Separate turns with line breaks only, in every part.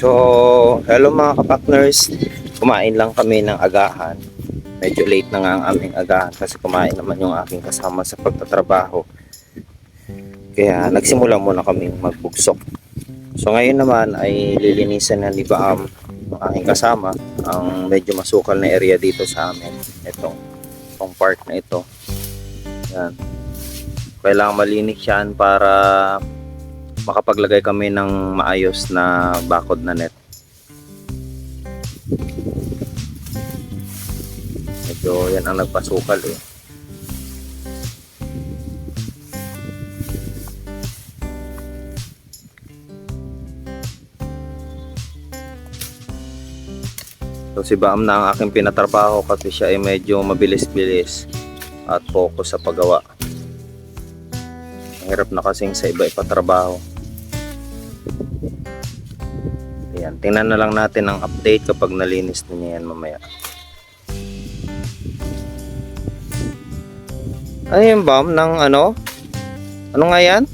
So, hello mga kapakners. Kumain lang kami ng agahan. Medyo late na nga ang aming agahan kasi kumain naman yung aking kasama sa pagtatrabaho. Kaya nagsimula muna kami magbugsok. So ngayon naman ay lilinisan na ni Baam ang aking kasama ang medyo masukal na area dito sa amin. Ito, itong part na ito. Yan. Kailangan malinis yan para makapaglagay kami ng maayos na bakod na net. Medyo yan ang nagpasukal eh. So si Baam na ang aking pinatrabaho kasi siya ay medyo mabilis-bilis at focus sa paggawa. Mahirap na kasing sa iba ipatrabaho. Tingnan na lang natin ang update kapag nalinis na niya yan mamaya. Ano yung bomb ng ano? Ano nga yan?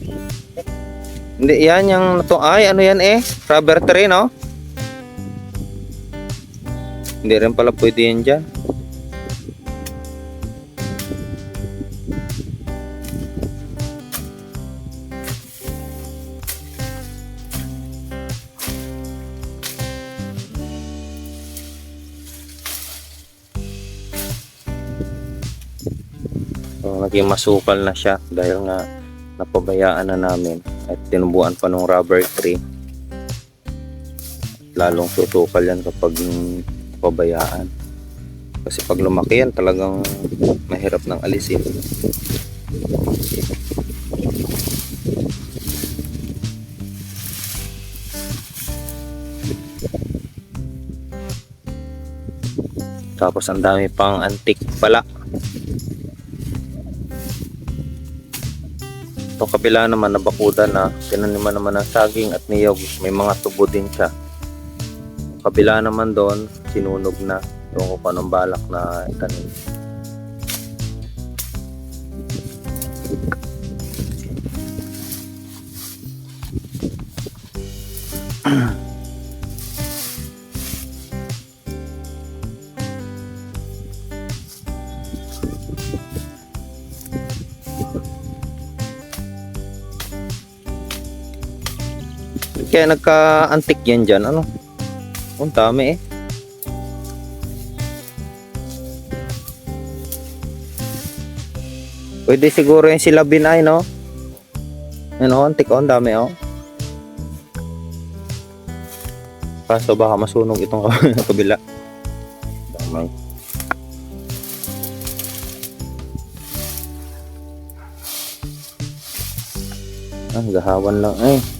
Hindi, yan yung to ay ano yan eh? Rubber tree no? Hindi rin pala pwede yan dyan. So, naging masukal na siya dahil nga napabayaan na namin at tinubuan pa ng rubber tree. Lalong susukal yan kapag napabayaan. Kasi pag lumaki yan talagang mahirap ng alisin. Tapos ang dami pang antik pala. Itong kabila naman na bakudan na tinaniman naman ng saging at niyog. May mga tubo din siya. Kabila naman doon, sinunog na. Ewan ko pa anong balak na itanim. Kaya nagka-antik yan dyan. Ano? Ang dami eh. Pwede siguro yung sila binay, no? Ano, antik oh, ang dami oh. Kaso baka masunog itong kabila. Damay. Ah, gahawan lang eh.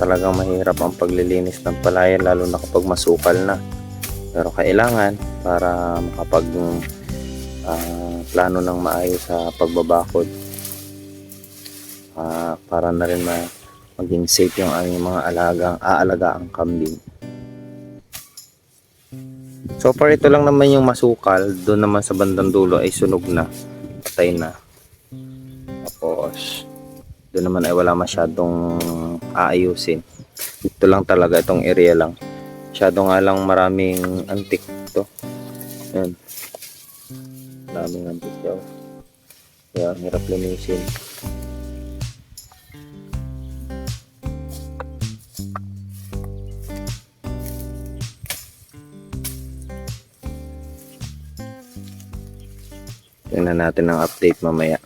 Talagang mahirap ang paglilinis ng palayan lalo na kapag masukal na. Pero kailangan para makapag ah, plano ng maayos sa pagbabakod. Ah, para na rin ma maging safe yung aming mga alagang aalaga ang kambing so far ito lang naman yung masukal. Doon naman sa bandang dulo ay sunog na. Patay na. Tapos doon naman ay wala masyadong aayusin. Ito lang talaga, itong area lang. Masyado nga lang maraming antik to. Ayan. Maraming antik daw. Kaya hirap linisin. Tingnan natin ang update mamaya.